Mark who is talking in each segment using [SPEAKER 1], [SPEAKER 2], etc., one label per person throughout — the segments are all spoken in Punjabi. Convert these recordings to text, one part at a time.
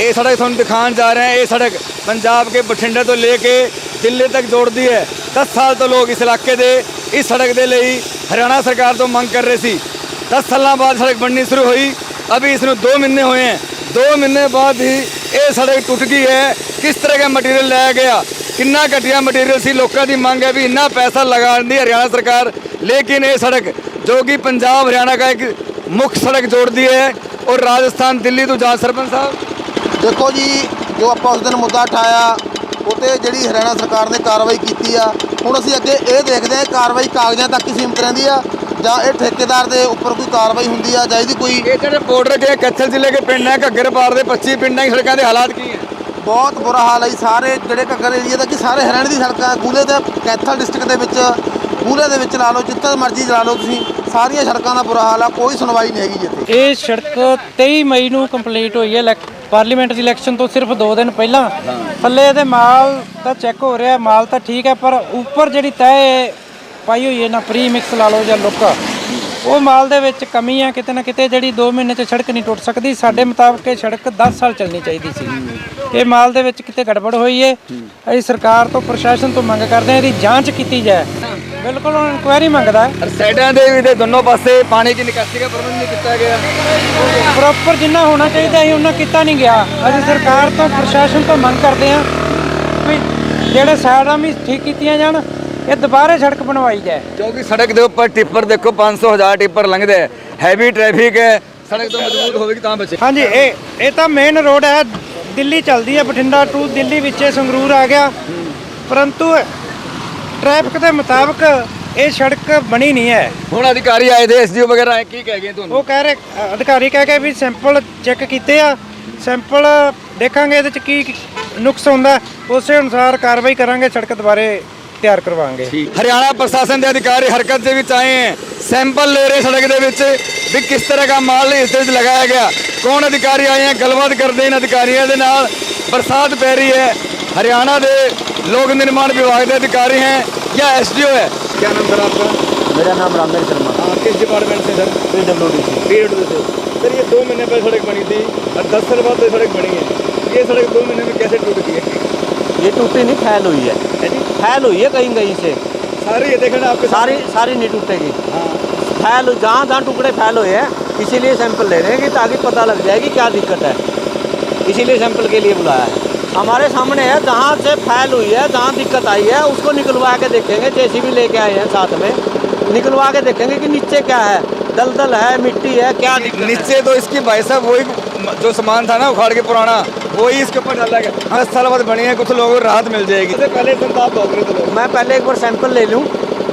[SPEAKER 1] ਇਹ ਸੜਕ ਤੁਹਾਨੂੰ ਦਿਖਾਣ ਜਾ ਰਹੇ ਹਾਂ। ਇਹ ਸੜਕ ਪੰਜਾਬ ਕੇ ਬਠਿੰਡੇ ਤੋਂ ਲੈ ਕੇ ਦਿੱਲੀ ਤੱਕ ਜੋੜਦੀ ਹੈ। 10 ਸਾਲ ਤੋਂ ਲੋਕ ਇਸ ਇਲਾਕੇ ਦੇ, ਇਸ ਸੜਕ ਦੇ ਲਈ ਹਰਿਆਣਾ ਸਰਕਾਰ ਤੋਂ ਮੰਗ ਕਰ ਰਹੇ ਸੀ। 10 ਸਾਲਾਂ ਬਾਅਦ ਸੜਕ ਬਣਨੀ ਸ਼ੁਰੂ ਹੋਈ। ਅਭੀ ਇਸ ਨੂੰ 2 ਮਹੀਨੇ ਹੋਏ ਹੈ। 2 ਮਹੀਨੇ ਬਾਅਦ ਹੀ ਇਹ ਸੜਕ ਟੁੱਟ ਗਈ ਹੈ। ਕਿਸ ਤਰ੍ਹਾਂ ਦਾ ਮਟੀਰੀਅਲ ਲਾਇਆ ਗਿਆ? ਕਿੰਨਾ ਘਟਿਆ ਮਟੀਰੀਅਲ ਸੀ? ਲੋਕਾਂ ਦੀ ਮੰਗ ਹੈ ਵੀ ਇੰਨਾ ਪੈਸਾ ਲਗਾਉਣ ਦੀ ਹਰਿਆਣਾ ਸਰਕਾਰ। ਲੇਕਿਨ ਇਹ ਸੜਕ ਜੋ ਕਿ ਪੰਜਾਬ ਹਰਿਆਣਾ ਦਾ ਇੱਕ ਮੁੱਖ ਸੜਕ ਜੋੜਦੀ ਹੈ। ਔਰ ਰਾਜਸਥਾਨ ਦਿੱਲੀ ਤੋਂ ਜਾਂ ਸਰਪੰਚ ਸਾਹਿਬ।
[SPEAKER 2] ਦੇਖੋ ਜੀ ਜੋ ਆਪਾਂ ਉਸ ਦਿਨ ਮੁੱਦਾ ਉਠਾਇਆ ਉਤੇ ਜਿਹੜੀ ਹਰਿਆਣਾ ਸਰਕਾਰ ਨੇ ਕਾਰਵਾਈ ਕੀਤੀ ਆ ਹੁਣ ਅਸੀਂ ਅੱਗੇ ਇਹ ਦੇਖਦੇ ਹਾਂ ਕਾਰਵਾਈ ਕਾਗਜ਼ਾਂ ਤੱਕ ਹੀ ਸੀਮਤ ਰਹਿੰਦੀ ਆ ਜਾਂ ਇਹ ਠੇਕੇਦਾਰ ਦੇ ਉੱਪਰ ਕੋਈ ਕਾਰਵਾਈ ਹੁੰਦੀ ਆ ਜਾਂ ਇਹਦੀ ਕੋਈ
[SPEAKER 1] ਇਹ ਜਿਹੜੇ ਬਾਰਡਰ ਕੇ ਕੱਛਲ ਜ਼ਿਲ੍ਹੇ ਦੇ ਪਿੰਡ ਹੈ ਘੱਗਰ ਪਾਰ ਦੇ 25 ਪਿੰਡਾਂ ਦੀ ਸੜਕਾਂ ਦੇ ਹਾਲਾਤ ਕੀ ਹੈ
[SPEAKER 2] ਬਹੁਤ ਬੁਰਾ ਹਾਲ ਹੈ ਸਾਰੇ ਜਿਹੜੇ ਘੱਗਰ ਏਰੀਆ ਦਾ ਕਿ ਸਾਰੇ ਹਰਿਆਣੇ ਦੀ ਸੜਕਾਂ ਕੂਲੇ ਤੇ ਕੈਥਲ ਡਿਸਟ੍ਰਿਕਟ ਦੇ ਵਿੱਚ ਕੂਲੇ ਦੇ ਵਿੱਚ ਲਾ ਲਓ ਜਿੱਥੇ ਮਰਜ਼ੀ ਚਲਾ ਲਓ ਤੁਸੀਂ। ਸਾਰੀਆਂ ਸੜਕਾਂ ਦਾ ਬੁਰਾ ਹਾਲ ਆ, ਕੋਈ ਸੁਣਵਾਈ ਨਹੀਂ ਹੈਗੀ ਇੱਥੇ।
[SPEAKER 3] ਇਹ ਸੜਕ 23 ਮਈ ਨੂੰ ਕੰਪਲੀਟ ਹੋਈ ਹੈ ਇਲੈਕ- ਪਾਰਲੀਮੈਂਟ ਦੀ ਇਲੈਕਸ਼ਨ ਤੋਂ ਸਿਰਫ 2 ਦਿਨ ਪਹਿਲਾਂ। ਥੱਲੇ ਇਹਦੇ ਮਾਲ ਤਾਂ ਚੈੱਕ ਹੋ ਰਿਹਾ, ਮਾਲ ਤਾਂ ਠੀਕ ਹੈ, ਪਰ ਉੱਪਰ ਜਿਹੜੀ ਤੈਅ ਪਾਈ ਹੋਈ ਹੈ ਨਾ ਪ੍ਰੀ ਮਿਕਸ ਲਾ ਲਓ ਜਾਂ ਲੁੱਕ, ਉਹ ਮਾਲ ਦੇ ਵਿੱਚ ਕਮੀ ਆ, ਕਿਤੇ ਨਾ ਕਿਤੇ ਜਿਹੜੀ 2 ਮਹੀਨੇ 'ਚ ਸੜਕ ਨਹੀਂ ਟੁੱਟ ਸਕਦੀ। ਸਾਡੇ ਮੁਤਾਬਕ ਇਹ ਸੜਕ 10 ਸਾਲ ਚੱਲਣੀ ਚਾਹੀਦੀ ਸੀ। ਇਹ ਮਾਲ ਦੇ ਵਿੱਚ ਕਿਤੇ ਗੜਬੜ ਹੋਈ ਹੈ ਅਸੀਂ ਸਰਕਾਰ ਤੋਂ, ਪ੍ਰਸ਼ਾਸਨ ਤੋਂ ਮੰਗ ਕਰਦੇ ਹਾਂ ਇਹਦੀ ਜਾਂਚ ਕੀਤੀ ਜਾਏ। ਬਿਲਕੁਲ ਉਹ ਇਨਕੁਆਇਰੀ ਮੰਗਦਾ ਹੈ।
[SPEAKER 1] ਔਰ ਸਾਈਡਾਂ ਦੇ ਵੀ ਤੇ ਦੋਨੋਂ ਪਾਸੇ ਪਾਣੀ ਦੀ ਨਿਕਾਸੀ ਦਾ ਪ੍ਰਬੰਧ ਨਹੀਂ ਕੀਤਾ ਗਿਆ।
[SPEAKER 3] ਪ੍ਰੋਪਰ ਜਿੰਨਾ ਹੋਣਾ ਚਾਹੀਦਾ ਸੀ ਉਹਨਾਂ ਕੀਤਾ ਨਹੀਂ ਗਿਆ। ਅਸੀਂ ਸਰਕਾਰ ਤੋਂ ਪ੍ਰਸ਼ਾਸਨ ਤੋਂ ਮੰਗ ਕਰਦੇ ਹਾਂ ਵੀ ਜਿਹੜੇ ਸਾਈਡਾਂ ਵੀ ਠੀਕ ਕੀਤੀਆਂ ਜਾਣ ਇਹ ਦੁਬਾਰਾ ਸੜਕ ਬਣਵਾਈ ਜਾਏ।
[SPEAKER 1] ਜੋ ਕਿ ਸੜਕ ਦੇ ਉੱਪਰ ਟਿੱਪਰ ਦੇਖੋ 500 ਹਜ਼ਾਰ ਟਿੱਪਰ ਲੰਘਦੇ ਹੈਵੀ ਟ੍ਰੈਫਿਕ ਹੈ ਸੜਕ ਤੋਂ ਮਜ਼ਬੂਤ ਹੋਵੇਗੀ ਤਾਂ ਬਚੇ
[SPEAKER 3] ਹਾਂਜੀ ਇਹ ਇਹ ਤਾਂ ਮੇਨ ਰੋਡ ਹੈ। ਦਿੱਲੀ ਚੱਲਦੀ ਹੈ ਬਠਿੰਡਾ ਟੂ ਦਿੱਲੀ ਵਿੱਚ ਸੰਗਰੂਰ ਆ ਗਿਆ। ਪਰੰਤੂ ਟ੍ਰੈਫਿਕ ਦੇ ਮੁਤਾਬਕ ਇਹ ਸੜਕ ਬਣੀ ਨਹੀਂ ਹੈ।
[SPEAKER 1] ਹੁਣ ਅਧਿਕਾਰੀ ਆਏ ਦੇ ਐਸਡੀਓ ਵਗੈਰਾ ਆਏ ਕੀ ਕਹਿ ਗਏ ਤੁਹਾਨੂੰ?
[SPEAKER 3] ਉਹ ਕਹਿ ਰਹੇ ਅਧਿਕਾਰੀ ਕਹਿ ਕੇ ਵੀ ਸੈਂਪਲ ਚੈੱਕ ਕੀਤੇ ਆ। ਸੈਂਪਲ ਦੇਖਾਂਗੇ ਇਹਦੇ ਚ ਕੀ ਨੁਕਸ ਹੁੰਦਾ। ਉਸੇ ਅਨੁਸਾਰ ਕਾਰਵਾਈ ਕਰਾਂਗੇ ਸੜਕ ਦੁਬਾਰੇ ਤਿਆਰ ਕਰਵਾਵਾਂਗੇ।
[SPEAKER 1] ਹਰਿਆਣਾ ਪ੍ਰਸ਼ਾਸਨ ਦੇ ਅਧਿਕਾਰੀ ਹਰਕਤ ਦੇ ਵਿੱਚ ਆਏ ਹੈ। ਸੈਂਪਲ ਲੈ ਰਹੇ ਸੜਕ ਦੇ ਵਿੱਚ ਵੀ ਕਿਸ ਤਰ੍ਹਾਂ ਦਾ ਮਾਲ ਇਸ ਦੇ ਵਿੱਚ ਲਗਾਇਆ ਗਿਆ। ਕੌਣ ਅਧਿਕਾਰੀ ਆਏ ਹੈ? ਗੱਲਬਾਤ ਕਰਦੇ ਇਹਨਾਂ ਅਧਿਕਾਰੀਆਂ ਦੇ ਨਾਲ। ਬਰਸਾਤ ਪੈ ਰਹੀ ਹੈ। हरियाणा के लोक निर्माण विभाग के अधिकारी हैं या एस डी ओ है क्या नाम सर आपका
[SPEAKER 4] मेरा नाम रामेश शर्मा
[SPEAKER 1] हाँ किस डिपार्टमेंट से sir
[SPEAKER 4] P W D C
[SPEAKER 1] P W से सर ये दो महीने पहले सड़क बनी थी और दस साल बाद सड़क बनी है ये सड़क दो महीने में कैसे टूट गई है
[SPEAKER 4] ये टूटी नहीं फैल हुई है फैल हुई है कहीं कहीं से
[SPEAKER 1] सारी ये देखना आपके
[SPEAKER 4] सारी सारी नहीं टूटेगी
[SPEAKER 1] हाँ
[SPEAKER 4] फैल जहाँ जहाँ टुकड़े फैल हुए हैं इसीलिए सैंपल ले रहे हैं कि ताकि पता लग जाए कि क्या दिक्कत है इसीलिए सैंपल के लिए बुलाया है हमारे सामने है जहाँ से फैल हुई है जहाँ दिक्कत आई है उसको निकलवा के देखेंगे जैसी भी लेके आए हैं साथ में। निकलवा के देखेंगे कि नीचे क्या है दलदल है मिट्टी है क्या
[SPEAKER 1] नीचे तो इसकी भाई साहब वही जो सामान था ना उखाड़ के पुराना वही इसके ऊपर डाला गया। साल बाद बनी है कुछ लोगों को राहत मिल जाएगी। इससे पहले भोग रहे थे
[SPEAKER 4] मैं पहले एक बार सैंपल ले लूँ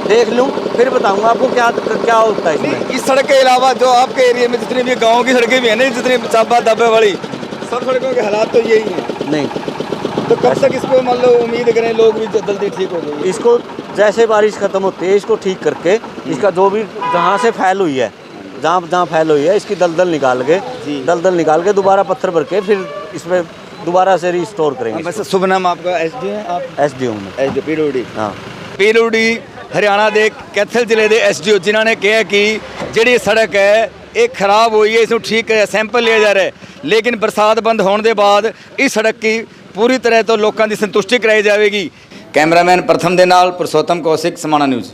[SPEAKER 4] देख लूँ फिर बताऊँगा आपको क्या क्या होता है
[SPEAKER 1] इस सड़क के अलावा जो आपके एरिया में जितनी भी गाँव की सड़कें भी है ना जितनी चाबा दबे वाली सब सड़कों के हालात तो यही हैं
[SPEAKER 4] नहीं
[SPEAKER 1] तो कब तक इसको मान लो उम्मीद करें लोग भी जल्दी ठीक हो जाएंगे
[SPEAKER 4] इसको जैसे बारिश खत्म होती है इसको ठीक करके इसका जो भी जहाँ से फैल हुई है जहाँ जहाँ फैल हुई है इसकी दलदल निकाल के दलदल निकाल के दोबारा पत्थर भर के फिर इसमें दोबारा से रिस्टोर करेंगे
[SPEAKER 1] वैसे शुभ नाम आपका एस डी है आप
[SPEAKER 4] एस डी में
[SPEAKER 1] एस डी पीडब्ल्यूडी
[SPEAKER 4] हाँ
[SPEAKER 1] ਪੀਲੂਡੀ ਹਰਿਆਣਾ ਦੇ ਕੈਥਲ ਜ਼ਿਲ੍ਹੇ ਦੇ ਐਸਡੀਓ ਜਿਨ੍ਹਾਂ ਨੇ ਕਿਹਾ ਕਿ ਜਿਹੜੀ ਸੜਕ ਹੈ ਇਹ ਖਰਾਬ ਹੋਈ ਹੈ ਇਸ ਨੂੰ ਠੀਕ ਕਰਿਆ ਸੈਂਪਲ ਲਿਆ ਜਾ ਰਿਹਾ ਹੈ ਲੇਕਿਨ ਬਰਸਾਤ ਬੰਦ ਹੋਣ ਦੇ ਬਾਅਦ ਇਸ ਸੜਕ ਕੀ ਪੂਰੀ ਤਰ੍ਹਾਂ ਤੋਂ ਲੋਕਾਂ ਦੀ ਸੰਤੁਸ਼ਟੀ ਕਰਾਈ ਜਾਵੇਗੀ। ਕੈਮਰਾਮੈਨ ਪ੍ਰਥਮ ਦੇ ਨਾਲ ਪੁਰਸ਼ੋਤਮ ਕੌਸ਼ਿਕ, ਸਮਾਣਾ ਨਿਊਜ਼।